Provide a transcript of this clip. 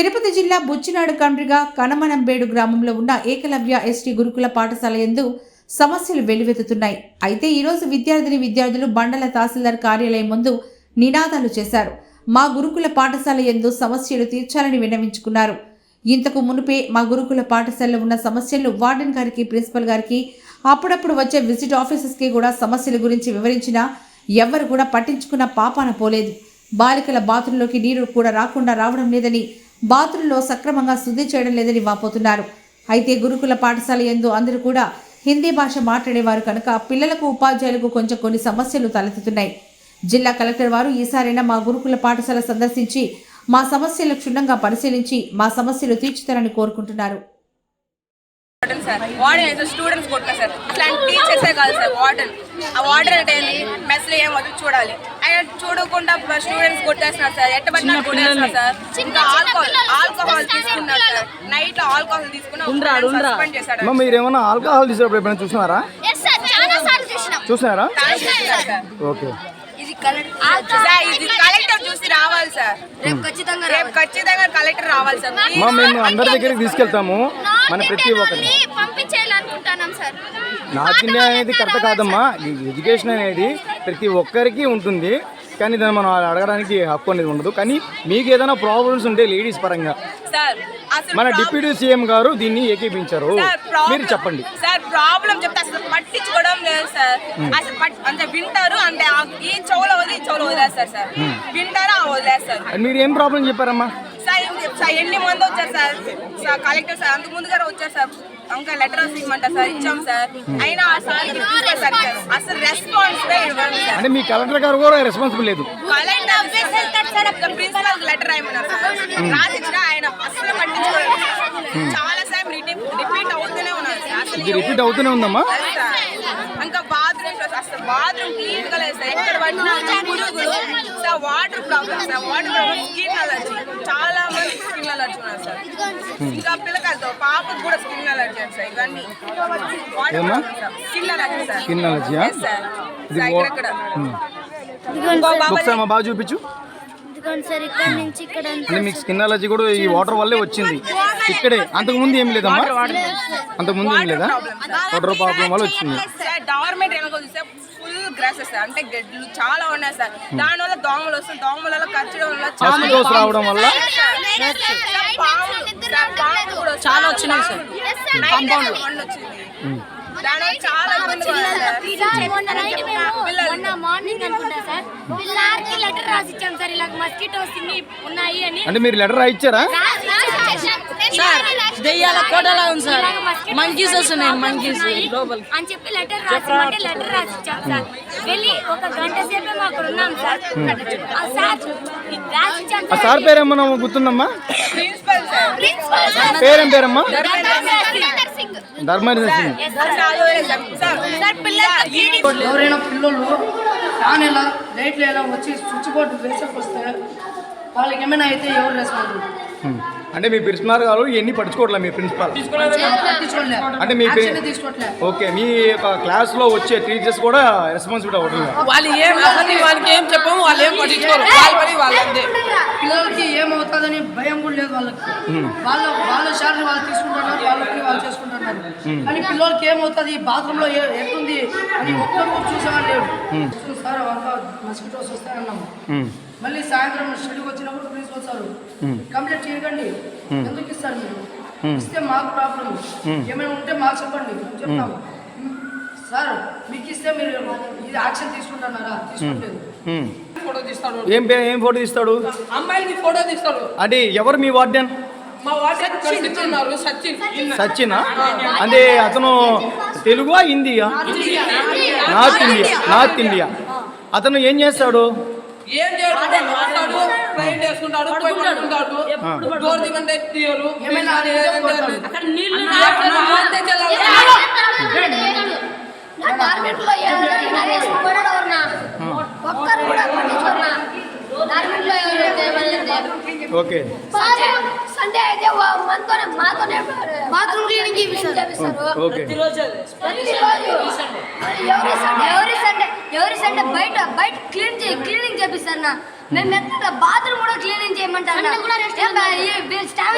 తిరుపతి జిల్లా బుచ్చినాడు కండ్రిగా కనమనంబేడు గ్రామంలో ఉన్న ఏకలవ్య ఎస్టీ గురుకుల పాఠశాల యందు సమస్యలు వెల్లువెత్తుతున్నాయి. అయితే ఈరోజు విద్యార్థిని విద్యార్థులు బండల తహసీల్దార్ కార్యాలయం ముందు నినాదాలు చేశారు. మా గురుకుల పాఠశాల యందు సమస్యలు తీర్చాలని విన్నవించుకున్నారు. ఇంతకు మునుపే మా గురుకుల పాఠశాలలో ఉన్న సమస్యలు వార్డెన్ గారికి ప్రిన్సిపల్ గారికి అప్పుడప్పుడు వచ్చే విజిట్ ఆఫీసర్స్కి కూడా సమస్యల గురించి వివరించినా ఎవ్వరు కూడా పట్టించుకున్న పాపాన పోలేదు. బాలికల బాత్రూంలోకి నీరు కూడా రాకుండా రావడం లేదని బాత్రూంలో సక్రమంగా శుద్ధి చేయడం లేదని వాపోతున్నారు. అయితే గురుకుల పాఠశాల ఎందు అందరూ కూడా హిందీ భాష మాట్లాడేవారు కనుక పిల్లలకు ఉపాధ్యాయులకు కొంచెం కొన్ని సమస్యలు తలెత్తుతున్నాయి. జిల్లా కలెక్టర్ వారు ఈసారైనా మా గురుకుల పాఠశాల సందర్శించి మా సమస్యలు క్షుణ్ణంగా పరిశీలించి మా సమస్యలు తీర్చుతారని కోరుకుంటున్నారు. Warden sir. వార్డెన్ అయితే స్టూడెంట్స్ కొట్టిన సార్. అట్లాంటి టీచర్సే కాదు సార్ వార్డెన్ ఆ వార్డెన్ అంటే మెస్లో ఏం వద్దు చూడాలి. ఆయన చూడకుండా స్టూడెంట్స్ కొట్టేస్తున్నారు సార్. ఎట్ట పట్టినా కొట్టేస్తున్నారు సార్. ఇంకా ఆల్కహాల్ ఆల్కహాల్ తీసుకున్నారు సార్. నైట్లో ఆల్కహాల్ తీసుకుని సస్పెండ్ చేశాడు మీరు ఏమన్నా ఆల్కహాల్ తీసేటప్పుడు ఎప్పుడైనా చూసినారా? చూసినారా? ఓకే. ఇది కలెక్టర్ సార్ ఇది కలెక్టర్ చూసి రావాలి సార్. రేపు ఖచ్చితంగా రేపు ఖచ్చితంగా కలెక్టర్ రావాలి సార్. అమ్మా మేము అందరి దగ్గరికి తీసుకెళ్తాము. మన ప్రతి ఒక్కరి పంపించేయాలనుకుంటున్నాం సార్. నార్త్ ఇండియా అనేది కరెక్ట్ కాదమ్మా. ఈ ఎడ్యుకేషన్ అనేది ప్రతి ఒక్కరికి ఉంటుంది. కానీ దాన్ని మనం అడగడానికి హక్కు అనేది ఉండదు. కానీ మీకు ఏదైనా ప్రాబ్లమ్స్ ఉంటే లేడీస్ పరంగా. మన డిప్యూటీ సీఎం గారు దీన్ని ఏకీపించారు. మీరు చెప్పండి. సార్ ప్రాబ్లం చెప్తే అసలు పట్టించుకోవడం లేదు సార్. అసలు అంటే వింటారు అంటే ఈ చెవులో వదిలి ఈ చెవులో వదిలేస్తారు సార్? వింటారు వదిలేస్తారు మీరు ఏం ప్రాబ్లం చెప్పారమ్మా? సార్ ఎన్ని మంది వచ్చారు సార్? సార్ కలెక్టర్ సార్ అంతకు ముందుగా వచ్చారు సార్. ఇంకా లెటర్ రాసి ఇవ్వమంటారు సార్ ఇచ్చాం సార్. అయినా ఆ సార్. అసలు రెస్పాన్స్ ఇవ్వండి సార్. అంటే మీ కలెక్టర్ గారు కూడా రెస్పాన్సిబుల్ లేదు. కలెక్టర్ ఆఫీస్ వెళ్తాడు సార్ ప్రిన్సిపల్ లెటర్ రాయమన్నారు సార్. రాసిచ్చిన ఆయన అసలు పట్టించుకోలేదు చాలా సార్ రిపీట్ అవుతూనే ఉన్నారు సార్. రిపీట్ అవుతూనే ఉందమ్మా. బాత్రూమ్ క్లీన్గా లేదు సార్. ఎక్కడ పట్టినా పురుగులు sir water problem sir. Water problem skin allergy చాలా మంది స్కిన్ అలర్జీ ఉన్నారు సార్. ఇంకా పిల్లకాయలతో పాపకు కూడా స్కిన్ అలర్జీ సార్. ఇవన్నీ? Skin allergy sir. స్కిన్ అలర్జీయా Yes, సార్ ఇక్కడ బాబా చూపించు. ఇదిగోండి సార్ ఇక్కడ నుంచి ఇక్కడ అంటే మీకు స్కిన్ అలర్జీ కూడా ఈ వాటర్ వల్లే వచ్చింది ఇక్కడే అంతకు ముందు ఏం లేదమ్మా అంతకు ముందు ఏం లేదా వాటర్ ప్రాబ్లం వల్ల వచ్చింది సార్ గవర్నమెంట్ ఏమో చూస్తే ఫుల్ గ్రాసెస్ అంటే గడ్డలు చాలా ఉన్నాయి సార్ దాని వల్ల దోమలు వస్తుంది దోమల వల్ల ఖర్చు వల్ల రావడం పాములు కూడా చాలా వచ్చినాయి సార్ కాంపౌండ్ వచ్చింది మొన్న మార్నింగ్ అనుకుంటా సార్. పిల్లలకి లెటర్ రాసి ఇచ్చాం సార్. ఇలా మస్కిటోస్ ఇన్ని ఉన్నాయి అని. అంటే మీరు లెటర్ రాయిచ్చారా? సార్ దెయ్యాల కోటలా ఉంది సార్. మంకీస్ వస్తున్నాయి మంకీస్ అని చెప్పి లెటర్ రాసి లెటర్ రాసి ఇచ్చాం సార్. వెళ్ళి ఒక గంట సేపు మేము అక్కడ ఉన్నాం సార్. ఆ సార్ రాసి ఇచ్చాం ఆ సార్. పేరేమన్నా గుర్తుందమ్మా? Principal sir. Principal sir. పేరేం పేరమ్మా? ఎవరైనా పిల్లలు ఫ్యాన్ ఎలా లైట్లు ఎలా వచ్చి స్విచ్ బోర్డు వేసేకి వస్తే వాళ్ళకి ఏమైనా అయితే ఎవరు రెస్పాన్స్ హ్మ్. అంటే మీ ప్రిన్సిపాల్ గారు ఇవన్నీ పట్టించుకోవట్లే మీ ప్రిన్సిపాల్. అంటే మీ ఓకే మీ యొక్క క్లాస్లో వచ్చే టీచర్స్ కూడా రెస్పాన్సిబిలిటీ అవ్వట్లేదు వాళ్ళు ఏం అసలు వాళ్ళకి ఏం చెప్పము వాళ్ళు ఏం పట్టించుకోరు. వాళ్ళ పని వాళ్ళంతే పిల్లలకి ఏమవుతుందని భయం కూడా లేదు వాళ్ళకి. వాళ్ళ వాళ్ళ శాలరీ వాళ్ళు తీసుకుంటున్నారు వాళ్ళకి వాళ్ళు చేసుకుంటున్నారు. కానీ పిల్లలకి ఏమవుతుంది? బాత్రూమ్లో ఎట్లుంది? అని ఒక్కరు చూసేవాళ్ళు లేరు. సార్ మస్కిటోస్ వస్తాయన్నాము. మళ్ళీ సాయంత్రం స్టడీకి వచ్చినప్పుడు ప్రిన్సిపల్ సార్ కంప్లీట్ చేయకండి. ఎందుకు ఇస్తారు మీరు? ఇస్తే మాకు ప్రాబ్లం ఏమైనా ఉంటే మాకు చెప్పండి. చెప్తాము సార్ మీకు ఇస్తే మీరు ఇది యాక్షన్ తీసుకుంటున్నారా? తీసుకోలేదు. ఫోటో తీస్తాడు? ఏం ఏం ఫోటో తీస్తాడు? అమ్మాయిలకి ఫోటో తీస్తాడు. అంటే ఎవరు మీ వార్డెన్ సచిన్. సచిన్. అంటే అతను తెలుగువా హిందీయా? North India. North India. అతను ఏం చేస్తాడు? ఏం చేయడు మాట్లాడు ట్రైన్ వేసుకుంటాడు పోయి పడుకుంటాడు? డోర్ దిగంటే తీయరు ఓకే. సండే అయితే వా- మనతోనే మాతోనే బాత్రూమ్ క్లీనింగ్ చేపిస్తారు. ఓకే. ప్రతిరోజు. ఎవరి సండే? ఎవరి సండే బయట బయట క్లీన్ చే క్లీనింగ్ చేపిస్తారు నా మేము ఎక్కడ బాత్రూమ్ కూడా క్లీనింగ్ చేయమంటారు